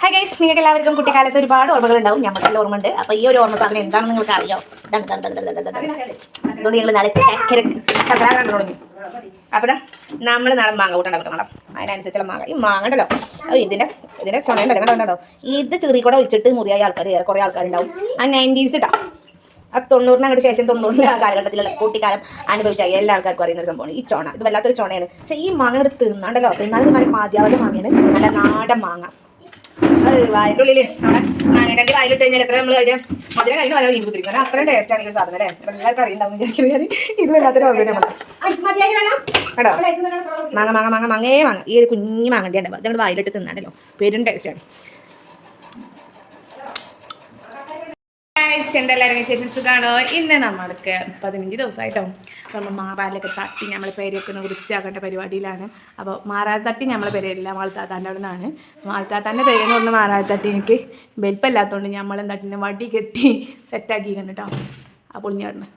Hi guys നിങ്ങൾക്ക് എല്ലാവർക്കും കുട്ടിക്കാലത്ത് ഒരുപാട് ഓർമ്മകൾ ഉണ്ടാവും ഞമ്മക്കെല്ലാം ഓർമ്മ ഉണ്ട് അപ്പോൾ ഈ ഒരു ഓർമ്മ സാധനം എന്താണെന്ന് നിങ്ങൾക്ക് അറിയോ. അതുകൊണ്ട് ഞങ്ങൾ നാളെ തുടങ്ങി. അപ്പോൾ നമ്മൾ നാളെ മാങ്ങ കൂട്ടണ്ട മാഡം. അതിനനുസരിച്ചുള്ള മാങ്ങ. ഈ മാങ്ങ ഉണ്ടല്ലോ. അത് ഇതിന്റെ ഇതിന്റെ ചുണയുണ്ടല്ലോ. കണ്ടോ ഇത് ചെറിയ കൂടെ വെച്ചിട്ട് മുറിയായ ആൾക്കാർ ഏറെ കുറേ ആൾക്കാരുണ്ടാവും. ആ നയന്റീസ് ഇട്ടാ ആ തൊണ്ണൂറിന് അങ്ങോട്ട് ശേഷം തൊണ്ണൂറിന് ആ കാലഘട്ടത്തിലുള്ള കുട്ടിക്കാലം അനുഭവിച്ച എല്ലാ ആൾക്കാർക്കും അറിയുന്ന ഒരു സംഭവമാണ് ഈ ചോണ. ഇത് വല്ലാത്തൊരു ചോണയാണ്. പക്ഷേ ഈ മാങ്ങ എടുത്ത് തിന്നാണ്ടല്ലോ. തിന്നാൻ മാതിയാവുന്ന മാങ്ങയാണ്. നല്ല നാടൻ മാങ്ങ. അത് വായന്റെ ഉള്ളിൽ നമ്മളെ മാങ്ങേന്റെ വായിലിട്ട് കഴിഞ്ഞാൽ എത്ര നമ്മൾ അതിന് മധുരം കഴിഞ്ഞ് വരാൻ ഇരിക്കും കാരണം അത്രയും ടേസ്റ്റ് ആണ് ഈ ഒരു സാധനം അല്ലേ? എല്ലാവർക്കും അറിയുണ്ടാവും വിചാരിക്കുന്നത് ഞാൻ ഇത് വല്ലാത്തൊരു ഓർമ്മ നമ്മൾ കേട്ടോ മാങ്ങ മാങ്ങ മാങ്ങ മാങ്ങേ മാങ്ങ. ഈ ഒരു കുഞ്ഞു മാങ്ങണ്ടിയാണ് ഉണ്ട് അത് നമ്മൾ വായിലിട്ട് തിന്നാണ്ടല്ലോ. പേരും ടേസ്റ്റാണ് എന്തെല്ലാവരും വിശേഷം സുഖാണോ? ഇന്ന് നമ്മൾക്ക് പതിനഞ്ച് ദിവസമായിട്ടോ. നമ്മൾ മാറാലൊക്കെ തട്ടി നമ്മളെ പേരൊക്കെ ഒന്ന് വൃത്തിയാക്കേണ്ട പരിപാടിയിലാണ്. അപ്പോൾ മാറാൽ തട്ടി നമ്മളെ പേരെല്ലാം മാൾത്താത്താന്റെ അവിടെ നിന്നാണ് മാൾത്താത്താന്റെ പേരെന്ന് പറഞ്ഞ മാറാൽ തട്ടി. എനിക്ക് വലിപ്പമില്ലാത്തതുകൊണ്ട് നമ്മൾ തട്ടിന്റെ വടി കെട്ടി സെറ്റാക്കി കണ്ടിട്ടോ ആ പൊളിഞ്ഞാടിന്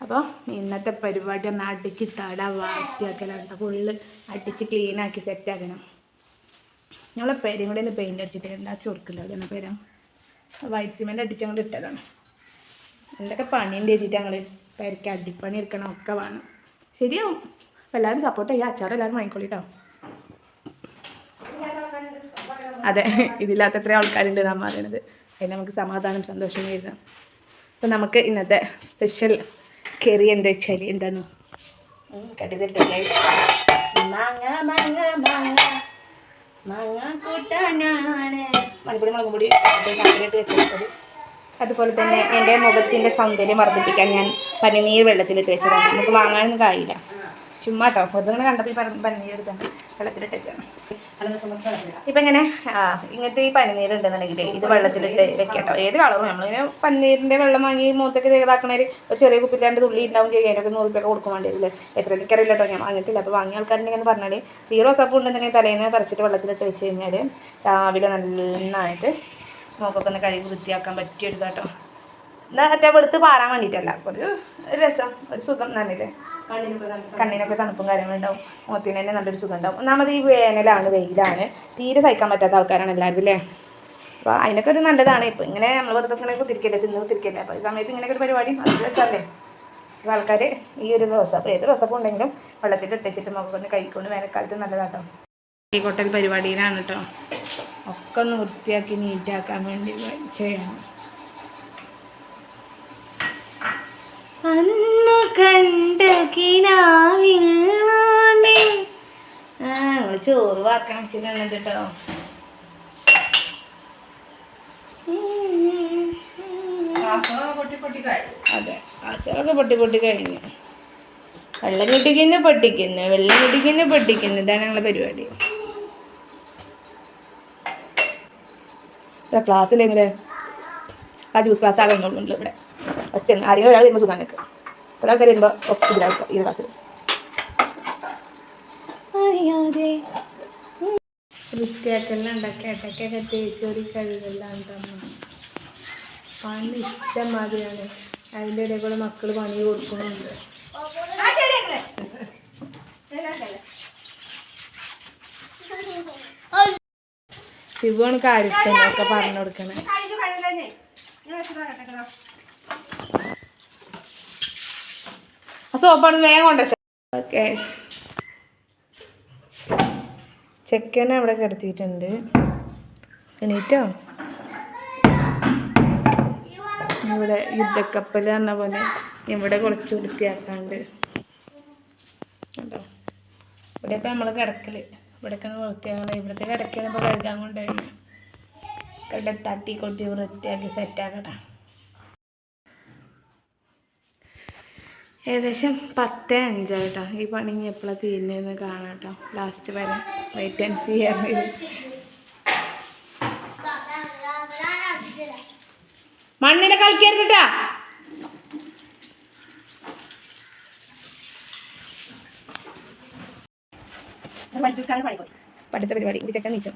അപ്പോൾ ഇന്നത്തെ പരിപാടി ഒന്ന് അടിച്ച് തട വാർത്തിയാക്കലാണ് ഫുള്ള് അടിച്ച് ക്ലീനാക്കി സെറ്റാക്കണം ഞങ്ങളെ പേരും കൂടെ ഒന്ന് പെയിന്റ് അടിച്ചിട്ട് എന്താ ചൊറുക്കില്ല? അതെന്നെ പേരാ? വൈറ്റ് സിമെന്റ് അടിച്ചങ്ങോട്ട് ഇട്ടതാണ്. എന്തൊക്കെ പണിയുണ്ട് എഴുതിയിട്ട് ഞങ്ങൾ പേരയ്ക്ക് അടിപ്പണി എടുക്കണം ഒക്കെ വേണം. ശരിയാവും. അപ്പോൾ എല്ലാവരും സപ്പോർട്ട് ചെയ്യുക അച്ചാർ എല്ലാവരും വാങ്ങിക്കൊള്ളിട്ടോ അതെ ഇതില്ലാത്ത എത്ര ആൾക്കാരുണ്ട് നാം പറയണത്. അതിന് നമുക്ക് സമാധാനം സന്തോഷം കരുതാം അപ്പം നമുക്ക് ഇന്നത്തെ സ്പെഷ്യൽ കറി എന്താ വെച്ചാൽ എന്താണ്? കട്ടിതിട്ടല്ലേ മാങ്ങ മാങ്ങ മാങ്ങ മാങ്ങ. കൂട്ടാനാണ് മലപ്പുഴ മുളകും പൊടി കണ്ടിട്ട് വെച്ചിട്ടുള്ളത് അതുപോലെ തന്നെ എന്റെ മുഖത്തിന്റെ സൗന്ദര്യം വർദ്ധിപ്പിക്കാൻ ഞാൻ പനിനീർ വെള്ളത്തിലിട്ട് വെച്ചതാണ്. നമുക്ക് വാങ്ങാനൊന്നും കഴിയില്ല. ചുമ്മാ കേട്ടോ വെറുതെ കണ്ടപ്പോൾ ഈ പനി- പനിനീർ എടുത്താണ് വെള്ളത്തിലിട്ട് വെച്ചാണ് ഇപ്പം ഇങ്ങനെ ഇങ്ങനത്തെ ഈ പനിനീരുണ്ടെന്നുണ്ടെങ്കിൽ ഇത് വെള്ളത്തിലിട്ട് വെക്കട്ടോ. ഏത് കളറും. നമ്മളിങ്ങനെ പനിനീരിന്റെ വെള്ളം വാങ്ങി മൂത്തൊക്കെ ചെയ്താക്കണേര് ഒരു ചെറിയ കുപ്പില്ലാണ്ട് തുള്ളി ഉണ്ടാവും ചെയ്യും. അതിനൊക്കെ നൂറ് രൂപ കൊടുക്കാൻ വേണ്ടി വരില്ലേ എത്ര എനിക്കറിയില്ല കേട്ടോ. ഞാൻ വാങ്ങിയിട്ടില്ല. അപ്പോൾ വാങ്ങിയ ആൾക്കാരുണ്ടെങ്കിൽ പറഞ്ഞാൽ ഈ റോസാപ്പൂ ഉണ്ടെന്നുണ്ടെങ്കിൽ തലേന്ന് പറിച്ചിട്ട് വെള്ളത്തിലിട്ട് വെച്ച് കഴിഞ്ഞാൽ രാവിലെ നന്നായിട്ട് നോക്കൊക്കെ ഒന്ന് കഴുകി വൃത്തിയാക്കാൻ പറ്റിയൊരു കേട്ടോ എന്നാൽ മറ്റേ വെളുത്ത് പാറാൻ വേണ്ടിയിട്ടല്ല ഒരു രസം ഒരു സുഖം നന്നില്ലേ കണ്ണിനൊക്കെ തണുപ്പും. കാര്യങ്ങളുണ്ടാവും മുഖത്തിന് തന്നെ നല്ലൊരു സുഖം ഉണ്ടാവും. ഒന്നാമത് ഈ വേനലാണ് വെയിലാണ്. തീരെ സഹിക്കാൻ പറ്റാത്ത ആൾക്കാരാണ് എല്ലാവരും അല്ലേ അപ്പോൾ അതിനൊക്കെ ഒരു നല്ലതാണ്. ഇപ്പോൾ ഇങ്ങനെ നമ്മൾ വെറുതെ ഇങ്ങനെ കുത്തിരിക്കല്ലേ തിന്ന് കുത്തിരിക്കല്ലേ. അപ്പോൾ ഈ സമയത്ത് ഇങ്ങനെയൊക്കെ ഒരു പരിപാടി അത് രസമല്ലേ? അപ്പോൾ ആൾക്കാർ ഈ ഒരു റോസാപ്പ് ഏത് ദിവസം ഉണ്ടെങ്കിലും വെള്ളത്തിൽ ഇട്ടിച്ചിട്ട് മുഖം ഒന്ന് കഴിക്കൊണ്ട് വേനൽക്കാലത്ത് നല്ലതാട്ടോ. ഈ കൊട്ടൽ പരിപാടിയിലാണ് കേട്ടോ ഒക്കെ ഒന്ന് വൃത്തിയാക്കി നീറ്റാക്കാൻ വേണ്ടി ചെയ്യണം. അന്നു കണ്ട കിനാവിൽ ആ ചോറ് വാക്കാൻ വെച്ചിട്ടുണ്ട് കേട്ടോ. അതെ പൊട്ടി പൊട്ടി കഴിഞ്ഞു. വെള്ളം കിട്ടിക്കുന്നു പൊട്ടിക്കുന്നു. വെള്ളം കിട്ടിക്കുന്നു പൊട്ടിക്കുന്നു. ഇതാണ് ഞങ്ങളെ പരിപാടി. ക്ലാസ്സിലെങ്ങനെ ആ ജ്യൂസ് ക്ലാസ് ആകുന്നുള്ളൂ ഇവിടെ. ഒറ്റ ആരെങ്കിലും ഒരാൾ വരുമ്പോൾ സുഖം നിൽക്കുക ഒരാൾ വരുമ്പോൾ ഒക്കെ ഇതിലാക്കുക ഈ ക്ലാസ്സിൽ അറിയാതെ വൃത്തിയാക്കെല്ലാം ഉണ്ടാക്കി ഇടയ്ക്കൊക്കെ തേച്ചൊരു കഴിവെല്ലാം പണി ഇഷ്ടം മാതിരിയാണ് അതിന്റെ ഇടയിൽ കൂടെ മക്കൾ പണി കൊടുക്കുന്നുണ്ട് ശിവാണ് കാര്യത്തിനൊക്കെ പറഞ്ഞു കൊടുക്കണേ സോപ്പാണ് വേഗം കൊണ്ടുവച്ച. ഓക്കെ അവിടെ കിടത്തിയിട്ടുണ്ട്. എണീറ്റോ? ഇവിടെ യുദ്ധക്കപ്പൽ പറഞ്ഞ പോലെ ഇവിടെ കുറച്ച് വൃത്തിയാക്കാണ്ട്. കേട്ടോ ഇവിടെ ഇപ്പം നമ്മൾ കിടക്കൽ. ഇവിടെയൊക്കെ വൃത്തിയാക്കണം ഇവിടുത്തെ കിടക്കാണ് ഇപ്പോൾ കഴുകാൻ കൊണ്ടുപോയി ഇവിടെ തട്ടി കൊട്ടി വൃത്തിയാക്കി സെറ്റാക്കട്ടെ ഏകദേശം പത്ത് അഞ്ചായിട്ടോ. ഈ പണി ഇനി എപ്പോഴാണ് തീരുന്നതെന്ന് കാണാം കേട്ടോ ലാസ്റ്റ് വരെ. വെയിറ്റ് ആൻഡ് സീ ആണ്. മണ്ണിനെ കളിക്കരുതിട്ടാ പഠിത്ത പരിപാടി. ഇത് ചെക്കൻ നീച്ചോ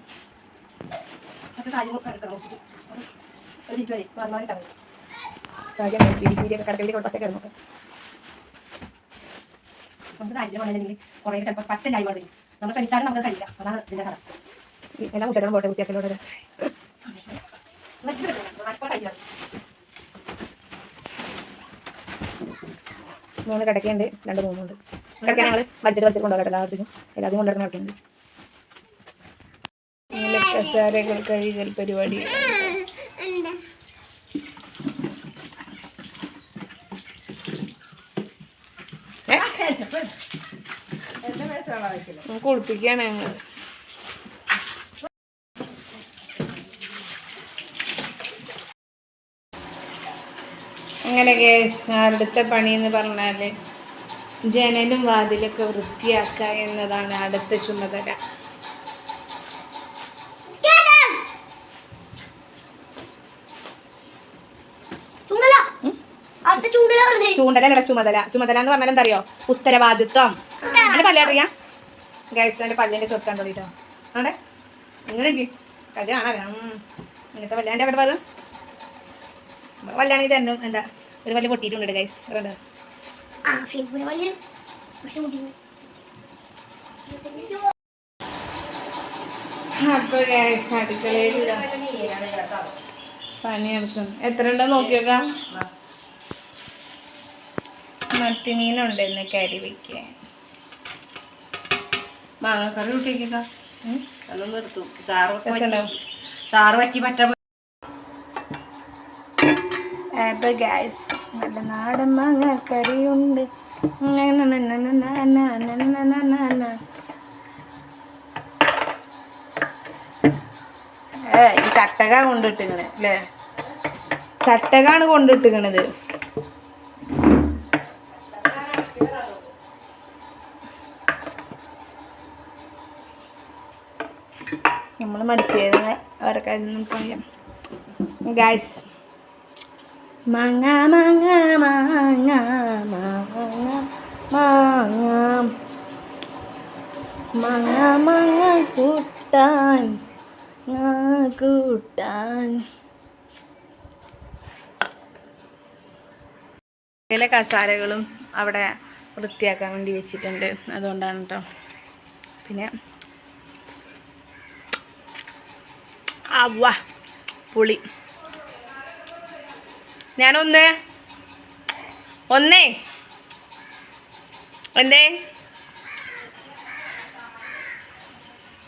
കടകളിൽ കൊണ്ടൊക്കെ കിടന്നോക്കെ നമുക്ക് ദാരിദ്ര്യം വന്നില്ലെങ്കിൽ കുറേ ചിലപ്പോൾ പറ്റ ലൈവ് വരും. നമ്മൾ ശ്രമിച്ചാലും നമുക്ക് കഴിയില്ല. അതാണ് ഇതിന്റെ കഥ. എല്ലാം പോട്ടെ കുട്ടിയാക്കലോടെ മൂന്ന് കിടക്കയുണ്ട്. രണ്ട് മൂന്നുണ്ട് കിടക്കാൻ ഞങ്ങൾ വലിച്ചിട്ട് വലിച്ചിട്ട് കൊണ്ടുപോകട്ടെ എല്ലാവർക്കും. എല്ലാവരും കൊണ്ടുവരുന്ന കിടക്കുന്നുണ്ട് കഴുകൽ പരിപാടി. കുളിപ്പിക്കാണ് ഞങ്ങൾ അങ്ങനെ കേസ് അടുത്ത പണി എന്ന് പറഞ്ഞാൽ ജനലും വാതിലൊക്കെ വൃത്തിയാക്കുക എന്നതാണ് അടുത്ത ചുമതല. ചൂണ്ടല അടുത്ത ചൂണ്ടല പറഞ്ഞേ. ചുമതല. ചുമതല എന്ന് പറഞ്ഞാൽ എന്താ അറിയോ ഉത്തരവാദിത്വം അങ്ങനെ പല അറിയാം. ഗൈസ് എന്റെ പല്ലിന്റെ ചൊക്കാൻ തുടങ്ങിട്ടോ അവിടെ ഇങ്ങനെ. കല്ല് കാണാൻ ഇങ്ങനത്തെ വല്ലാണ്ട് വരും പറഞ്ഞു വല്ലാണെങ്കിൽ തന്നെ. എന്താ? ഒരു പല്ല് പൊട്ടിയിട്ടുണ്ട് ഗൈസ് അടുക്കളയിൽ പണിയെടുക്കുന്നു എത്ര ഉണ്ടെന്ന് നോക്കിയോക്കാം. മത്തിമീനുണ്ട് ഇന്ന് കരി വെക്കാൻ. മാങ്ങക്കറി കൂട്ടിക്കുക അതൊന്നും നിർത്തും രസമുണ്ടാവും ചാറ് പറ്റി പറ്റ അപ്പോൾ ഗൈസ് നല്ല നാടൻ മാങ്ങ കറിയുണ്ട് ഏ ഈ ചട്ടക കൊണ്ടിട്ടിങ്ങനെ അല്ലേ ചട്ടകാണ് കൊണ്ടിട്ടിക്കണത് നമ്മൾ മടിച്ചത് അവരുടെ കാര്യം പറയാം ഗൈസ് മാങ്ങ മാങ്ങ മാങ്ങ മാങ്ങ മാങ്ങ. മാങ്ങ മാങ്ങ കൂട്ടാൻ കൂട്ടാൻ. ചില കസാരകളും അവിടെ വൃത്തിയാക്കാൻ വേണ്ടി വെച്ചിട്ടുണ്ട്. അതുകൊണ്ടാണ് കേട്ടോ പിന്നെ അവ. പുളി. ഞാനൊന്ന് ഒന്നേ. എന്തേ?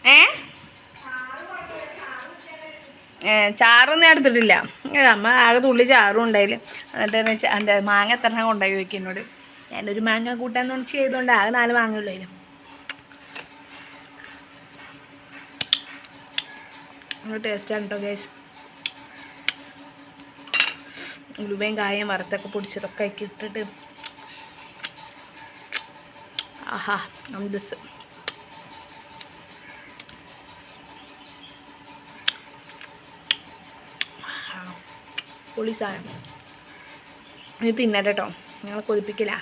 ഏ? ചാറൊന്നും എടുത്തിട്ടില്ല. അമ്മ ആകെ തുള്ളി ചാറും ഉണ്ടായില്ല എന്നിട്ട് എന്റെ മാങ്ങ എത്ര കൊണ്ടായി വയ്ക്കുന്നോട് എന്നോട്. ഞാനൊരു മാങ്ങ കൂട്ടാന്ന് ചെയ്തുകൊണ്ട് ആകെ നാല് മാങ്ങ ഉള്ളതിലും ടേസ്റ്റാണ് കേട്ടോ ഗൈസ് ഉലുവയും കായും വറുത്തൊക്കെ പൊടിച്ചതൊക്കെ ആക്കി ഇട്ടിട്ട്. ആഹാ അമ്പസ് പൊളി സാധനം. ഇത് തിന്നട്ടെ ഞങ്ങൾ കൊതിപ്പിക്കില്ല